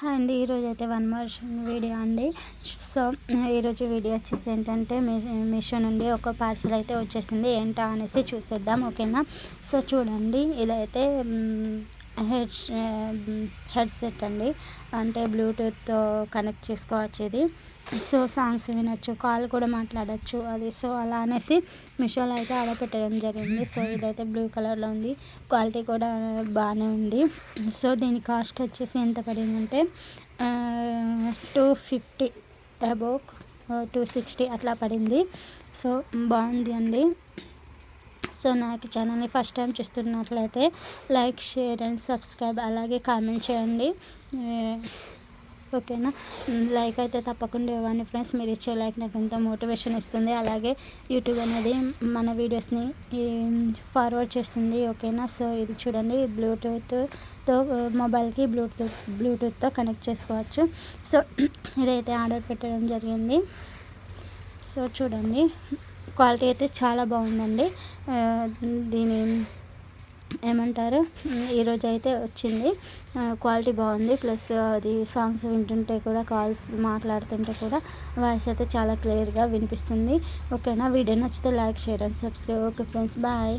Hi ఈరోజు అయితే one more video అండి. సో ఈరోజు వీడియో వచ్చేసి ఏంటంటే మిషన్ నుండి ఒక పార్సల్ అయితే వచ్చేసింది. ఏంటా అనేసి చూసేద్దాం ఓకేనా? సో చూడండి ఇదైతే హెడ్ హెడ్సెట్ అండి. అంటే బ్లూటూత్తో కనెక్ట్ చేసుకోవచ్చు ఇది సో సాంగ్స్ వినొచ్చు కాల్ కూడా మాట్లాడచ్చు అది. సో అలా అనేసి మీషోలో అయితే ఆర్డర్ పెట్టడం జరిగింది. సో ఇదైతే బ్లూ కలర్లో ఉంది. క్వాలిటీ కూడా బాగానే ఉంది. సో దీని కాస్ట్ వచ్చేసి ఎంత పడిందంటే two fifty above two sixty అట్లా పడింది. సో బాగుంది అండి. సో నాకు ఛానల్ని ఫస్ట్ టైం చూస్తున్నట్లయితే లైక్ షేర్ అండ్ సబ్స్క్రైబ్ అలాగే కామెంట్ చేయండి. ఓకేనా? లైక్ అయితే తప్పకుండా ఇవ్వండి ఫ్రెండ్స్. మీరు ఇచ్చే లైక్ నాకు ఎంతో మోటివేషన్ ఇస్తుంది. అలాగే యూట్యూబ్ అనేది మన వీడియోస్ని ఫార్వర్డ్ చేస్తుంది. ఓకేనా? సో ఇది చూడండి. బ్లూటూత్తో మొబైల్కి బ్లూటూత్ బ్లూటూత్తో కనెక్ట్ చేసుకోవచ్చు. సో ఇదైతే ఆర్డర్ పెట్టడం జరిగింది. సో చూడండి. క్వాలిటీ అయితే చాలా బాగుందండి. దీని ఏమంటారు? ఈరోజు అయితే వచ్చింది. క్వాలిటీ బాగుంది. ప్లస్ అది సాంగ్స్ వింటుంటే కూడా కాల్స్ మాట్లాడుతుంటే కూడా వాయిస్ అయితే చాలా క్లియర్గా వినిపిస్తుంది. ఓకేనా వీడియో నచ్చితే like share and subscribe okay friends bye